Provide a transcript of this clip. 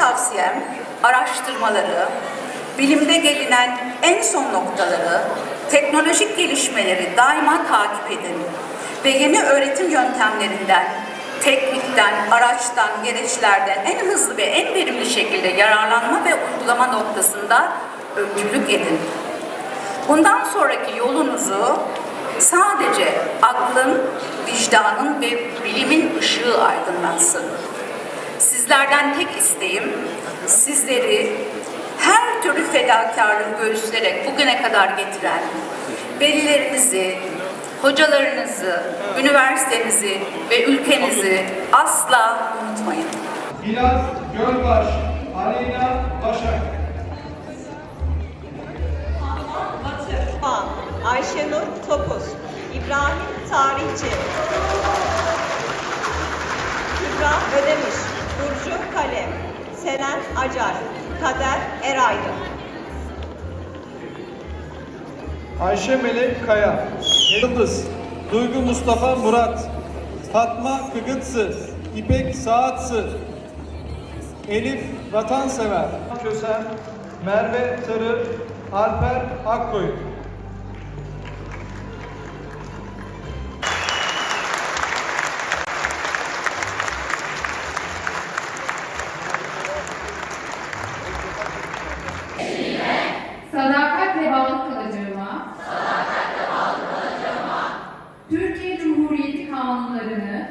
tavsiyem araştırmaları, bilimde gelinen en son noktaları, teknolojik gelişmeleri daima takip edin ve yeni öğretim yöntemlerinden, teknikten, araçtan, gereçlerden en hızlı ve en verimli şekilde yararlanma ve uygulama noktasında öncülük edin. Bundan sonraki yolunuzu sadece aklın, vicdanın ve bilimin ışığı aydınlatsın. Sizlerden tek isteğim sizleri her türlü fedakarlığı göğüslerek bugüne kadar getiren velilerinizi, hocalarınızı, üniversitenizi ve ülkenizi asla unutmayın. Hilal Gölbaş, Aleyna Başak. Batı, Van, Ayşenur Topuz, İbrahim Tarihçi, Kalem, Selen Acar, Kader Eraydın. Ayşe Melek Kaya. Yıldız. Duygu Mustafa Murat. Fatma Kıgıtsı. İpek Saatsı. Elif Vatansever. Kösen. Merve Tırı. Alper Akkoyun. Sadakatle bağlı kalacağıma. Türkiye Cumhuriyeti kanunlarını.